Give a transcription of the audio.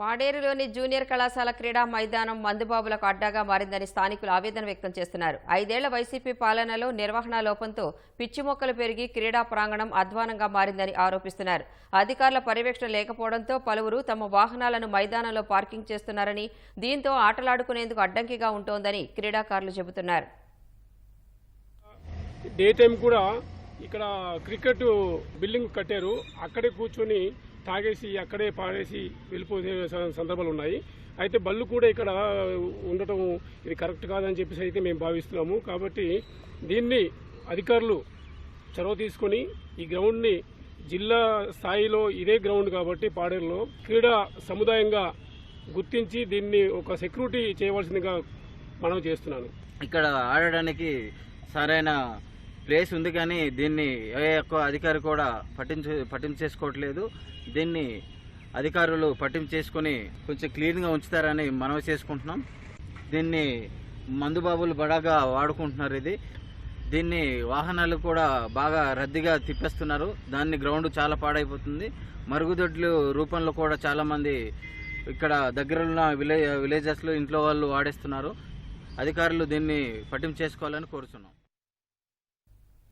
పాడేరులోని junior కళాశాల క్రీడా మైదానం మందుబాబులకు అడ్డాగా మారిందని స్థానికులు ఆవేదన వ్యక్తం చేస్తున్నారు. ఐదేళ్ళ వైసీపీ పాలనలో నిర్వహణ లోపంతో పిచ్చి మొక్కలు పెరిగి క్రీడా ప్రాంగణం అధ్వానంగా మారిందని ఆరోపిస్తున్నారు. అధికారుల పర్యవేక్షణ లేకపోవడంతో పలువురు తమ వాహనాలను మైదానంలో పార్కింగ్ చేస్తున్నారని దీంతో ఆటలాడుకునేందుకు అడ్డంకిగా ఉంటోందని క్రీడాకారులు చెబుతున్నారు. డే టైం కూడా ఇక్కడ క్రికెట్ బిల్డింగ్ కట్టారు. అక్కడే కూర్చొని తాగేసి అక్కడే పాడేసి వెళ్ళిపోయే స- సందర్భాలు ఉన్నాయి. అయితే బళ్ళు కూడా ఇక్కడ ఉండటం ఇది కరెక్ట్ కాదని చెప్పేసి అయితే మేము భావిస్తున్నాము. కాబట్టి దీన్ని అధికారులు చొరవ తీసుకొని ఈ గ్రౌండ్ని జిల్లా స్థాయిలో ఇదే గ్రౌండ్ కాబట్టి పాడేరులో క్రీడా సముదాయంగా గుర్తించి దీన్ని ఒక సెక్యూరిటీ చేయవలసిందిగా మనం చేస్తున్నాను. ఇక్కడ ఆడడానికి సరైన ప్లేస్ ఉంది కానీ దీన్ని ఏ ఒక్క అధికారి కూడా పట్టించు పట్టించేసుకోవట్లేదు. దీన్ని అధికారులు పట్టించేసుకొని కొంచెం క్లీన్గా ఉంచుతారని మనవి చేసుకుంటున్నాం. దీన్ని మందుబాబులు బడాగా వాడుకుంటున్నారు ఇది. దీన్ని వాహనాలు కూడా బాగా రద్దీగా తిప్పేస్తున్నారు. దాన్ని గ్రౌండ్ చాలా పాడైపోతుంది. మరుగుదొడ్లు రూపంలో కూడా చాలామంది ఇక్కడ దగ్గరున్న విలే విలేజెస్లో ఇంట్లో వాళ్ళు వాడేస్తున్నారు. అధికారులు దీన్ని పట్టింపు చేసుకోవాలని కోరుతున్నాం